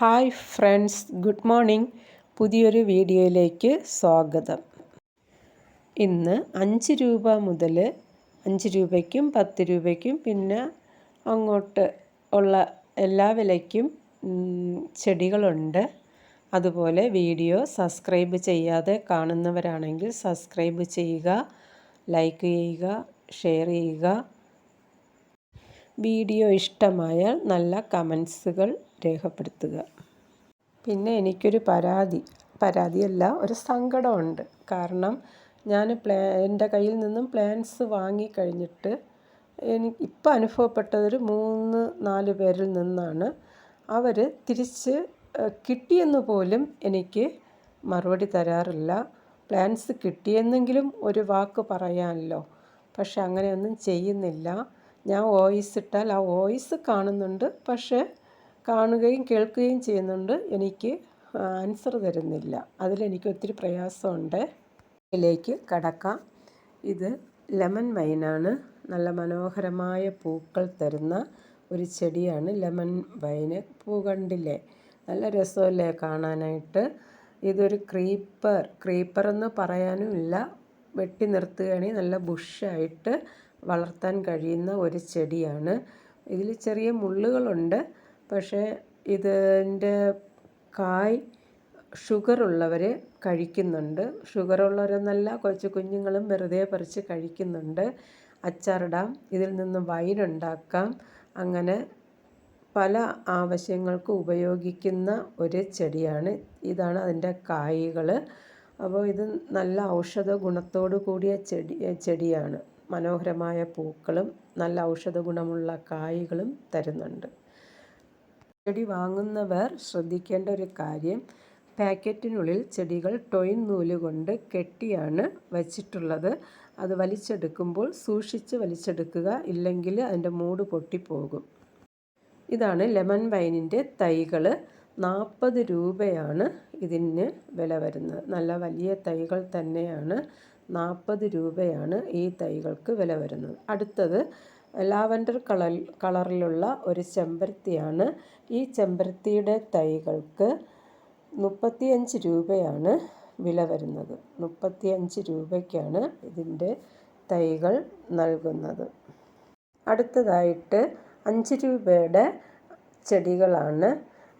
Hi friends good morning. പുതിയൊരു വീഡിയോയിലേക്ക് സ്വാഗതം. ഇന്ന് അഞ്ച് രൂപ മുതൽ അഞ്ച് രൂപയ്ക്കും പത്ത് രൂപയ്ക്കും പിന്നെ അങ്ങോട്ട് ഉള്ള എല്ലാ വിലയ്ക്കും ചെടികളുണ്ട്. അതുപോലെ വീഡിയോ സബ്സ്ക്രൈബ് ചെയ്യാതെ കാണുന്നവരാണെങ്കിൽ സബ്സ്ക്രൈബ് ചെയ്യുക ലൈക്ക് ചെയ്യുക ഷെയർ ചെയ്യുക. വീഡിയോ ഇഷ്ടമായാൽ നല്ല കമൻസുകൾ രേഖപ്പെടുത്തുക. പിന്നെ എനിക്കൊരു പരാതി. പരാതിയല്ല ഒരു സങ്കടമുണ്ട്. കാരണം ഞാൻ പ്ലാ എന്റെ കയ്യിൽ നിന്നും പ്ലാൻസ് വാങ്ങിക്കഴിഞ്ഞിട്ട് എനിക്ക് ഇപ്പം അനുഭവപ്പെട്ടതൊരു മൂന്ന് നാല് പേരിൽ നിന്നാണ് അവർ തിരിച്ച് കിട്ടിയെന്ന് പോലും എനിക്ക് മറുപടി തരാറില്ല. പ്ലാൻസ് കിട്ടിയെന്നെങ്കിലും ഒരു വാക്ക് പറയാമല്ലോ പക്ഷെ അങ്ങനെയൊന്നും ചെയ്യുന്നില്ല. ഞാൻ വോയിസ് ഇട്ടാൽ ആ വോയിസ് കാണുന്നുണ്ട്. പക്ഷേ കാണുകയും കേൾക്കുകയും ചെയ്യുന്നുണ്ട്. എനിക്ക് ആൻസർ തരുന്നില്ല. അതിലെനിക്ക് ഒത്തിരി പ്രയാസമുണ്ട്. ഇതിലേക്ക് കടക്കാം. ഇത് ലെമൺ വൈനാണ് നല്ല മനോഹരമായ പൂക്കൾ തരുന്ന ഒരു ചെടിയാണ് ലെമൺ വൈന് പൂ കണ്ടില്ലേ നല്ല രസമല്ലേ കാണാനായിട്ട്. ഇതൊരു ക്രീപ്പർ ക്രീപ്പർ എന്ന് പറയാനും ഇല്ല വെട്ടി നിർത്തുകയാണെങ്കിൽ നല്ല ബുഷായിട്ട് വളർത്താൻ കഴിയുന്ന ഒരു ചെടിയാണ്. ഇതിൽ ചെറിയ മുള്ളുകളുണ്ട്. പക്ഷേ ഇതിന്റെ കായ് ഷുഗറുള്ളവർ കഴിക്കുന്നുണ്ട്. ഷുഗറുള്ളവരെന്നല്ല കൊച്ചു കുഞ്ഞുങ്ങളും വെറുതെ പറിച്ച് കഴിക്കുന്നുണ്ട്. അച്ചാറിടാം ഇതിൽ നിന്ന് വൈൻ ഉണ്ടാക്കാം. അങ്ങനെ പല ആവശ്യങ്ങൾക്ക് ഉപയോഗിക്കുന്ന ഒരു ചെടിയാണ്. ഇതാണ് അതിന്റെ കായ്കൾ അപ്പോൾ ഇത് നല്ല ഔഷധ ഗുണത്തോടു കൂടിയ ചെടി ചെടിയാണ്. മനോഹരമായ പൂക്കളും നല്ല ഔഷധ ഗുണമുള്ള കായ്കളും തരുന്നുണ്ട്. ചെടി വാങ്ങുന്നവർ ശ്രദ്ധിക്കേണ്ട ഒരു കാര്യം പാക്കറ്റിനുള്ളിൽ ചെടികൾ ടൊയിൻ നൂൽ കൊണ്ട് കെട്ടിയാണ് വച്ചിട്ടുള്ളത്. അത് വലിച്ചെടുക്കുമ്പോൾ സൂക്ഷിച്ച് വലിച്ചെടുക്കുക ഇല്ലെങ്കിൽ അതിന്റെ മൂട് പൊട്ടിപ്പോകും. ഇതാണ് ലെമൺ വൈനിന്റെ തൈകൾ. നാൽപ്പത് രൂപയാണ് ഇതിന് വില വരുന്നത്. നല്ല വലിയ തൈകൾ തന്നെയാണ്. നാൽപ്പത് രൂപയാണ് ഈ തൈകൾക്ക് വില വരുന്നത്. അടുത്തത് ലാവൻഡർ കളർ കളറിലുള്ള ഒരു ചെമ്പരത്തിയാണ്. ഈ ചെമ്പരത്തിയുടെ തൈകൾക്ക് മുപ്പത്തിയഞ്ച് രൂപയാണ് വില വരുന്നത്. മുപ്പത്തിയഞ്ച് രൂപയ്ക്കാണ് ഇതിന്റെ തൈകൾ നൽകുന്നത്. അടുത്തതായിട്ട് അഞ്ച് രൂപയുടെ ചെടികളാണ്.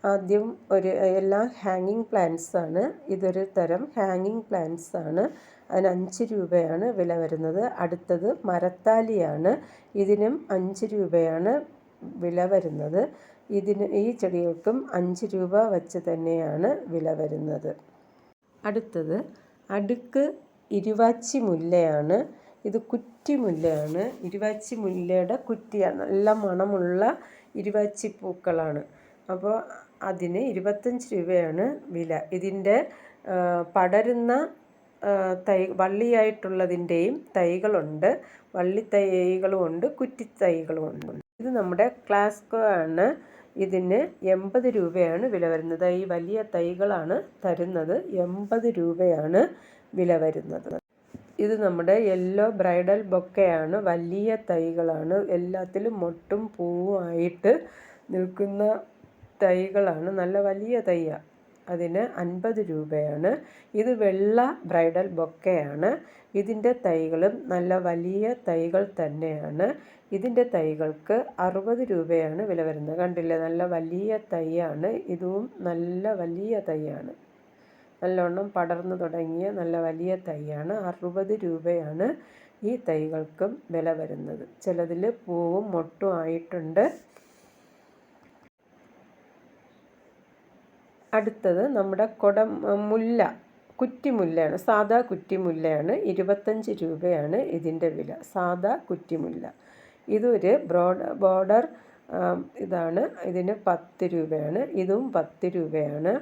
ആദ്യം ഒരു എല്ലാം ഹാങ്ങിങ് പ്ലാന്റ്സ് ആണ് ഇതൊരു തരം ഹാങ്ങിങ് പ്ലാന്റ്സ് ആണ് അതിന് അഞ്ച് രൂപയാണ് വില വരുന്നത്. അടുത്തത് മരത്താലിയാണ്. ഇതിനും അഞ്ച് രൂപയാണ് വില വരുന്നത്. ഇതിന് ഈ ചെടികൾക്കും അഞ്ച് രൂപ വച്ച് തന്നെയാണ് വില വരുന്നത്. അടുത്തത് അടുക്ക് ഇരുവാച്ചി മുല്ലയാണ്. ഇത് കുറ്റി മുല്ലയാണ്. ഇരുവാച്ചി മുല്ലയുടെ കുറ്റിയാണ്. നല്ല മണമുള്ള ഇരുവാച്ചി പൂക്കളാണ്. അപ്പോൾ അതിന് ഇരുപത്തഞ്ച് രൂപയാണ് വില. ഇതിന്റെ പടരുന്ന തൈ വള്ളിയായിട്ടുള്ളതിന്റെയും തൈകളുണ്ട്. വള്ളി തൈകളും ഉണ്ട് കുറ്റി തൈകളും ഉണ്ട് ഇത് നമ്മുടെ ക്ലാസ്കോ ആണ്. ഇതിന് എൺപത് രൂപയാണ് വില വരുന്നത്. ഈ വലിയ തൈകളാണ് തരുന്നത്. എൺപത് രൂപയാണ് വില വരുന്നത്. ഇത് നമ്മുടെ യെല്ലോ ബ്രൈഡൽ ബൊക്കയാണ്. വലിയ തൈകളാണ്. എല്ലാത്തിലും മൊട്ടും പൂവും ആയിട്ട് നിൽക്കുന്ന തൈകളാണ്. നല്ല വലിയ തൈയാണ് അതിന് അൻപത് രൂപയാണ്. ഇത് വെള്ള ബ്രൈഡൽ ബൊക്കയാണ്. ഇതിന്റെ തൈകളും നല്ല വലിയ തൈകൾ തന്നെയാണ്. ഇതിന്റെ തൈകൾക്ക് അറുപത് രൂപയാണ് വില വരുന്നത്. കണ്ടില്ലേ? നല്ല വലിയ തൈയാണ്. ഇതും നല്ല വലിയ തൈയാണ്. നല്ലോണം പടർന്നു തുടങ്ങിയ നല്ല വലിയ തൈയാണ്. അറുപത് രൂപയാണ് ഈ തൈകൾക്കും വില വരുന്നത്. ചിലതിൽ പൂവും മൊട്ടും ആയിട്ടുണ്ട്. അടുത്തത് നമ്മുടെ കൊട മുല്ല കുറ്റിമുല്ലയാണ്. സാദാ കുറ്റിമുല്ലയാണ്. ഇരുപത്തഞ്ച് രൂപയാണ് ഇതിന്റെ വില. സാദാ കുറ്റിമുല്ല. ഇതൊരു ബ്രോഡ് ബോർഡർ ഇതാണ്. ഇതിന് പത്ത് രൂപയാണ്. ഇതും പത്ത് രൂപയാണ്.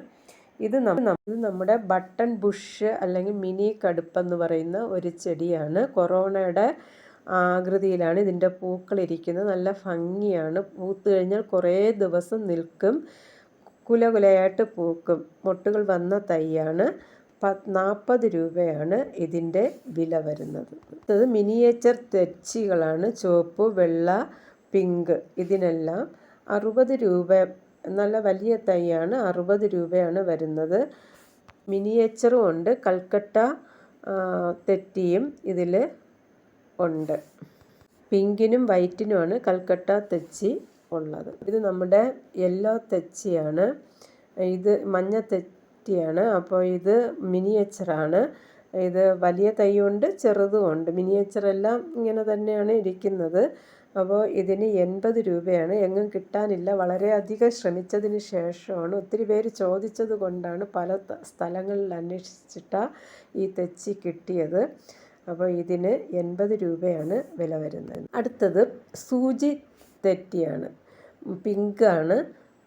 ഇത് നമ്മൾ നമ്മുടെ ബട്ടൺ ബുഷ് അല്ലെങ്കിൽ മിനി കടുപ്പെന്ന് പറയുന്ന ഒരു ചെടിയാണ്. കൊറോണയുടെ ആകൃതിയിലാണ് ഇതിന്റെ പൂക്കളിരിക്കുന്നത് നല്ല ഭംഗിയാണ്. പൂത്ത് കഴിഞ്ഞാൽ കുറേ ദിവസം നിൽക്കും. കുല കുലയായിട്ട് പൂക്കും. മുട്ടുകൾ വന്ന തൈയാണ്. പ നാൽപ്പത് രൂപയാണ് ഇതിന്റെ വില വരുന്നത്. ഇത് മിനിയേച്ചർ തെച്ചികളാണ്. ചുവപ്പ് വെള്ള പിങ്ക് ഇതിനെല്ലാം അറുപത് രൂപ നല്ല വലിയ തൈയാണ്. അറുപത് രൂപയാണ് വരുന്നത്. മിനിയേച്ചറും ഉണ്ട്. കൽക്കട്ട തെറ്റിയും ഇതിൽ ഉണ്ട്. പിങ്കിനും വൈറ്റിനുമാണ് കൽക്കട്ട തെച്ചി ഉള്ളത്. ഇത് നമ്മുടെ യെല്ലോ തെച്ചിയാണ്. ഇത് മഞ്ഞ തെറ്റിയാണ്. അപ്പോൾ ഇത് മിനിയേച്ചറാണ്. ഇത് വലിയ തൈയുണ്ട് ചെറുതുമുണ്ട് മിനിയേച്ചറെല്ലാം ഇങ്ങനെ തന്നെയാണ് ഇരിക്കുന്നത്. അപ്പോൾ ഇതിന് എൺപത് രൂപയാണ്. എങ്ങും കിട്ടാനില്ല. വളരെയധികം ശ്രമിച്ചതിന് ശേഷമാണ് ഒത്തിരി പേര് ചോദിച്ചത് കൊണ്ടാണ് പല സ്ഥലങ്ങളിൽ അന്വേഷിച്ചിട്ടാണ് ഈ തെച്ചി കിട്ടിയത്. അപ്പോൾ ഇതിന് എൺപത് രൂപയാണ് വില വരുന്നത്. അടുത്തത് സൂചി തെറ്റിയാണ്. പിങ്കാണ്.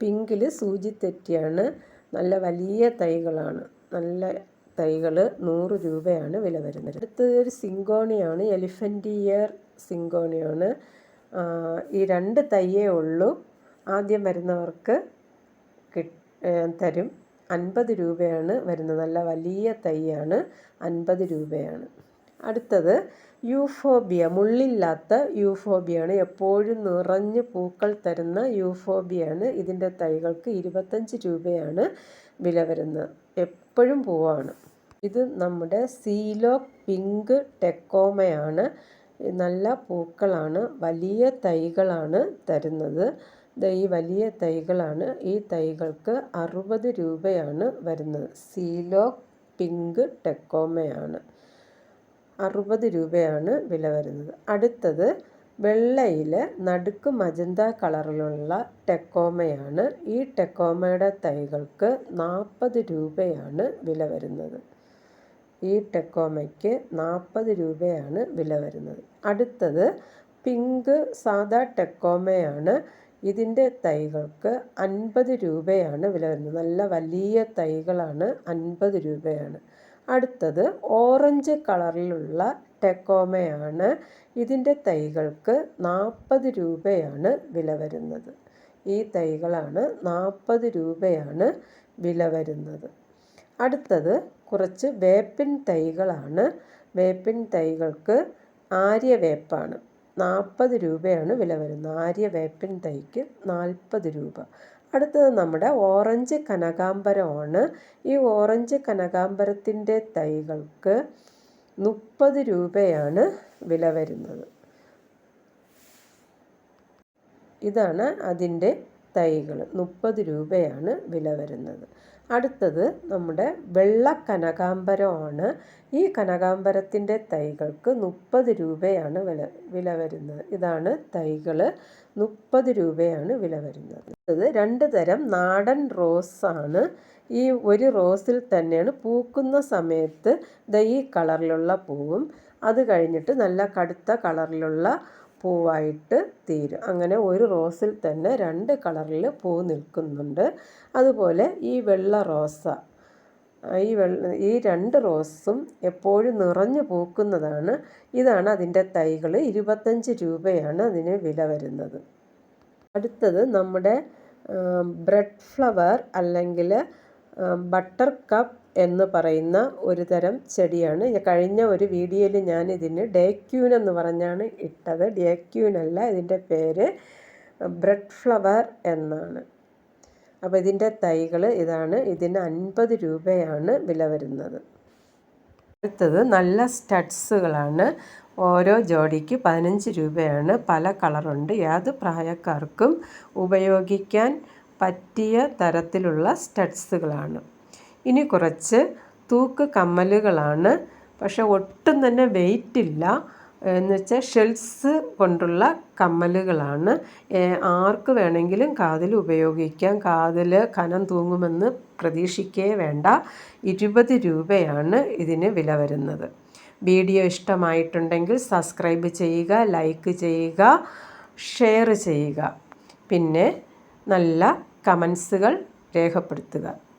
പിങ്കിൽ സൂചി തെറ്റിയാണ്. നല്ല വലിയ തൈകളാണ്. നല്ല തൈകൾ നൂറ് രൂപയാണ് വില വരുന്നത്. അടുത്തത് ഒരു സിങ്കോണിയാണ്. Elephant year സിങ്കോണിയാണ്. ഈ രണ്ട് തയ്യേ ഉള്ളൂ. ആദ്യം വരുന്നവർക്ക് തരും. അൻപത് രൂപയാണ് വരുന്നത്. നല്ല വലിയ തൈയാണ്. അൻപത് രൂപയാണ്. അടുത്തത് യൂഫോബിയ മുള്ളില്ലാത്ത യൂഫോബിയാണ് എപ്പോഴും നിറഞ്ഞ് പൂക്കൾ തരുന്ന യൂഫോബിയാണ് ഇതിന്റെ തൈകൾക്ക് ഇരുപത്തഞ്ച് രൂപയാണ് വില വരുന്നത്. എപ്പോഴും പൂവാണ്. ഇത് നമ്മുടെ സീലോ പിങ്ക് ടെക്കോമയാണ്. നല്ല പൂക്കളാണ് വലിയ തൈകളാണ് തരുന്നത്. ഈ വലിയ തൈകളാണ് ഈ തൈകൾക്ക് അറുപത് രൂപയാണ് വരുന്നത്. സീലോ പിങ്ക് ടെക്കോമയാണ്. അറുപത് രൂപയാണ് വില വരുന്നത്. അടുത്തത് വെള്ളയിൽ നടുക്ക് മജന്ത കളറിലുള്ള ടെക്കോമയാണ്. ഈ ടെക്കോമയുടെ തൈകൾക്ക് നാൽപ്പത് രൂപയാണ് വില വരുന്നത്. ഈ ടെക്കോമയ്ക്ക് നാൽപ്പത് രൂപയാണ് വില വരുന്നത്. അടുത്തത് പിങ്ക് സാദാ ടെക്കോമയാണ്. ഇതിന്റെ തൈകൾക്ക് അൻപത് രൂപയാണ് വില വരുന്നത്. നല്ല വലിയ തൈകളാണ് അൻപത് രൂപയാണ്. അടുത്തത് ഓറഞ്ച് കളറിലുള്ള ടെക്കോമയാണ്. ഇതിന്റെ തൈകൾക്ക് നാൽപ്പത് രൂപയാണ് വില വരുന്നത്. ഈ തൈകളാണ് നാൽപ്പത് രൂപയാണ് വില വരുന്നത്. അടുത്തത് കുറച്ച് വേപ്പിൻ തൈകളാണ്. വേപ്പിൻ തൈകൾക്ക് ആര്യ ആര്യവേപ്പാണ് നാൽപ്പത് രൂപയാണ് വില വരുന്നത്. ആര്യ വേപ്പിൻ തൈക്ക് നാൽപ്പത് രൂപ. അടുത്തത് നമ്മുടെ ഓറഞ്ച് കനകാംബരമാണ്. ഈ ഓറഞ്ച് കനകാംബരത്തിന്റെ തൈകൾക്ക് മുപ്പത് രൂപയാണ് വില വരുന്നത്. ഇതാണ് അതിന്റെ തൈകൾ. മുപ്പത് രൂപയാണ് വില വരുന്നത്. അടുത്തത് നമ്മുടെ വെള്ള കനകാംബരമാണ് ഈ കനകാംബരത്തിന്റെ തൈകൾക്ക് മുപ്പത് രൂപയാണ് വില വില വരുന്നത്. ഇതാണ് തൈകൾ മുപ്പത് രൂപയാണ് വില വരുന്നത്. അടുത്തത് രണ്ട് തരം നാടൻ റോസാണ്. ഈ ഒരു റോസിൽ തന്നെയാണ് പൂക്കുന്ന സമയത്ത് ദ ഈ കളറിലുള്ള പൂവും. അത് കഴിഞ്ഞിട്ട് നല്ല കടുത്ത കളറിലുള്ള പൂവായിട്ട് തീരും. അങ്ങനെ ഒരു റോസിൽ തന്നെ രണ്ട് കളറിൽ പൂ നിൽക്കുന്നുണ്ട്. അതുപോലെ ഈ വെള്ള റോസ ഈ വെള്ള ഈ രണ്ട് റോസും എപ്പോഴും നിറഞ്ഞു പൂക്കുന്നതാണ്. ഇതാണ് അതിന്റെ തൈകൾ ഇരുപത്തഞ്ച് രൂപയാണ് അതിന് വില വരുന്നത്. അടുത്തത് നമ്മുടെ ബ്രെഡ് ഫ്ലവർ അല്ലെങ്കിൽ ബട്ടർ കപ്പ് എന്ന് പറയുന്ന ഒരു തരം ചെടിയാണ്. കഴിഞ്ഞ ഒരു വീഡിയോയിൽ ഞാൻ ഇതിന് ഡേക്യൂൻ എന്ന് പറഞ്ഞാണ് ഇട്ടത്. ഡേക്യൂൻ അല്ല ഇതിന്റെ പേര് ബ്രെഡ് ഫ്ലവർ എന്നാണ്. അപ്പോൾ ഇതിന്റെ തൈകൾ ഇതാണ്. ഇതിന് അൻപത് രൂപയാണ് വില വരുന്നത്. അടുത്തത് നല്ല സ്റ്റഡ്സുകളാണ്. ഓരോ ജോഡിക്ക് പതിനഞ്ച് രൂപയാണ്. പല കളറുണ്ട്. ഏത് പ്രായക്കാർക്കും ഉപയോഗിക്കാൻ പറ്റിയ തരത്തിലുള്ള സ്റ്റഡ്സുകളാണ്. ഇനി കുറച്ച് തൂക്ക് കമ്മലുകളാണ്. പക്ഷേ ഒട്ടും തന്നെ വെയിറ്റ് ഇല്ല. എന്ന് വെച്ചാൽ ഷെൽസ് കൊണ്ടുള്ള കമ്മലുകളാണ്. ആർക്ക് വേണമെങ്കിലും കാതിൽ ഉപയോഗിക്കാം. കാതിൽ കനം തൂങ്ങുമെന്ന് പ്രതീക്ഷിക്കേ വേണ്ട. ഇരുപത് രൂപയാണ് ഇതിന് വില വരുന്നത്. വീഡിയോ ഇഷ്ടമായിട്ടുണ്ടെങ്കിൽ സബ്സ്ക്രൈബ് ചെയ്യുക ലൈക്ക് ചെയ്യുക ഷെയർ ചെയ്യുക. പിന്നെ നല്ല കമൻസുകൾ രേഖപ്പെടുത്തുക.